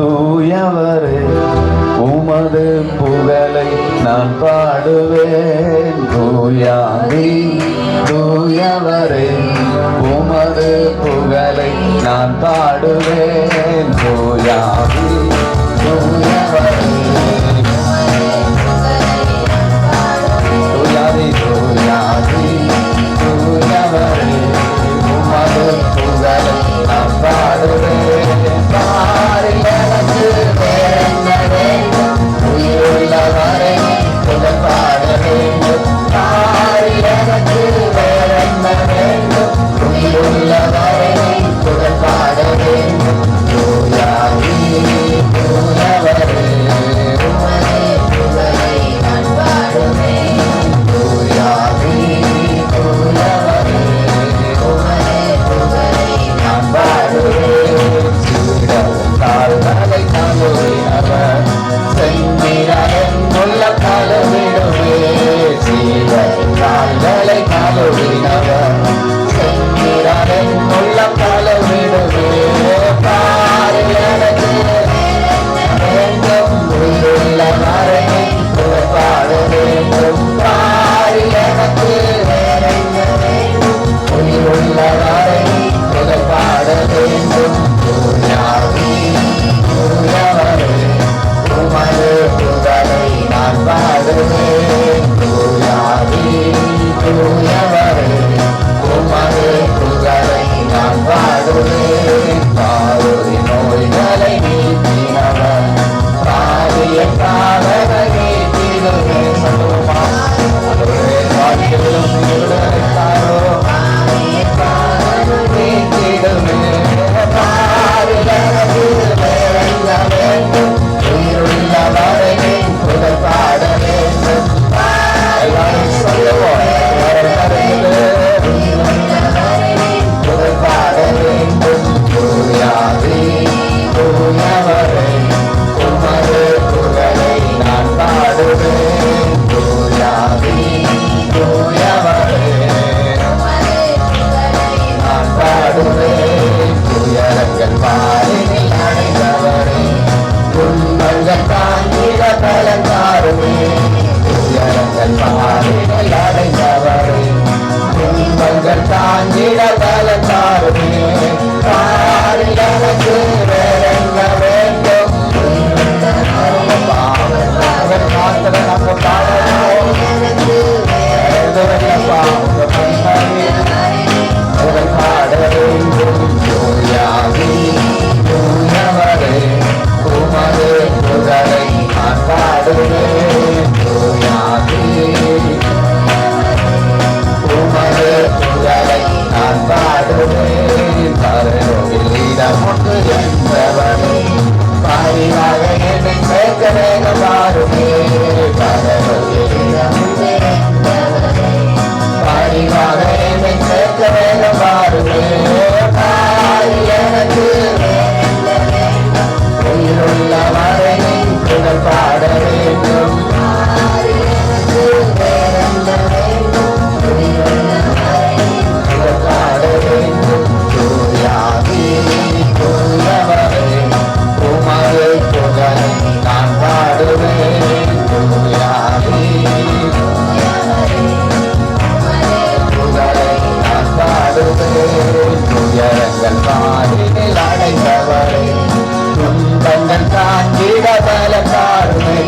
தூயவரே உமது புகழை நான் பாடுவேன். தூயாமி தூயவரே உமது புகழை நான் பாடுவேன். தூயாமி Rosalina. Amém.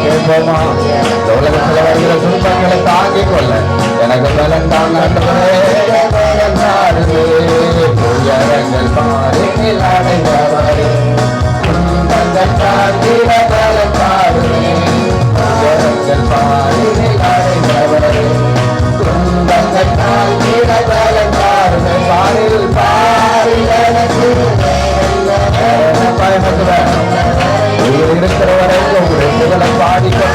கேட்போமா உலகத்தில் வருகிற துன்பங்களை தாங்கிக் கொள்ள எனக்கு பலன் தாங்கள் பாரில் பாரில் para.